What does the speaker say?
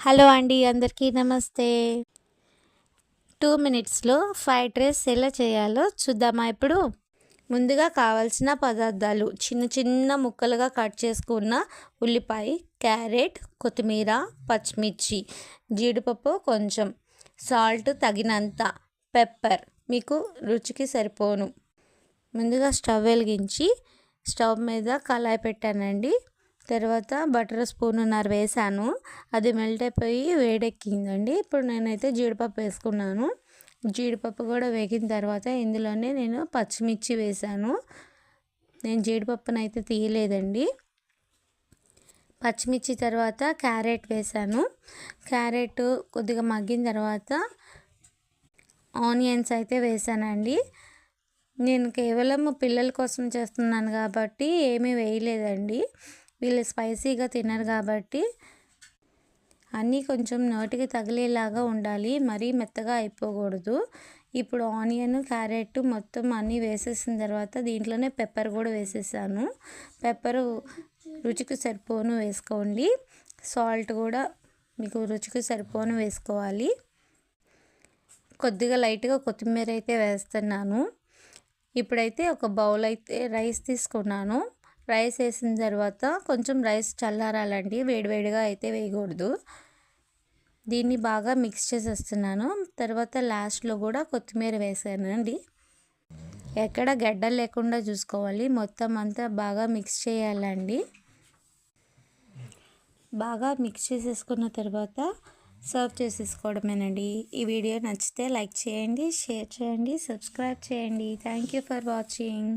Hello అండి అందరికీ నమస్తే. టూ మినిట్స్లో ఫ్రైడ్ రైస్ ఎలా చేయాలో చూద్దామా ఇప్పుడు. ముందుగా కావాల్సిన పదార్థాలు చిన్న చిన్న ముక్కలుగా కట్ చేసుకున్న ఉల్లిపాయ క్యారెట్ కొత్తిమీర పచ్చిమిర్చి జీడిపప్పు కొంచెం సాల్ట్ తగినంత పెప్పర్ మీకు రుచికి సరిపోను. ముందుగా స్టవ్ వెలిగించి స్టవ్ మీద కళాయి పెట్టానండి. తర్వాత బటర్ స్పూన్నర వేసాను. అది మెల్ట్ అయిపోయి వేడెక్కిందండి. ఇప్పుడు నేనైతే జీడిపప్పు వేసుకున్నాను. జీడిపప్పు కూడా వేగిన తర్వాత ఇందులోనే నేను పచ్చిమిర్చి వేసాను. నేను జీడిపప్పును అయితే తీయలేదండి. పచ్చిమిర్చి తర్వాత క్యారెట్ వేసాను. క్యారెట్ కొద్దిగా మగ్గిన తర్వాత ఆనియన్స్ అయితే వేసానండి. నేను కేవలం పిల్లల కోసం చేస్తున్నాను కాబట్టి ఏమీ వేయలేదండి. వీళ్ళు స్పైసీగా తినరు కాబట్టి అన్నీ కొంచెం నోటికి తగిలేలాగా ఉండాలి. మరీ మెత్తగా అయిపోకూడదు. ఇప్పుడు ఆనియన్ క్యారెట్ మొత్తం అన్నీ వేసేసిన తర్వాత దీంట్లోనే పెప్పర్ కూడా వేసేసాను. పెప్పర్ రుచికి సరిపోను వేసుకోండి. సాల్ట్ కూడా మీకు రుచికి సరిపోను వేసుకోవాలి. కొద్దిగా లైట్గా కొత్తిమీర అయితే వేస్తున్నాను. ఇప్పుడైతే ఒక బౌల్ అయితే రైస్ తీసుకున్నాను. రైస్ వేసిన తర్వాత కొంచెం రైస్ చల్లారాలండి. వేడివేడిగా అయితే వేయకూడదు. దీన్ని బాగా మిక్స్ చేసేస్తున్నాను. తర్వాత లాస్ట్లో కూడా కొత్తిమీర వేసానండి. ఎక్కడ గడ్డలు లేకుండా చూసుకోవాలి. మొత్తం అంతా బాగా మిక్స్ చేయాలండి. బాగా మిక్స్ చేసేసుకున్న తర్వాత సర్వ్ చేసేసుకోవడమేనండి. ఈ వీడియో నచ్చితే లైక్ చేయండి షేర్ చేయండి సబ్స్క్రైబ్ చేయండి. Thank you for watching.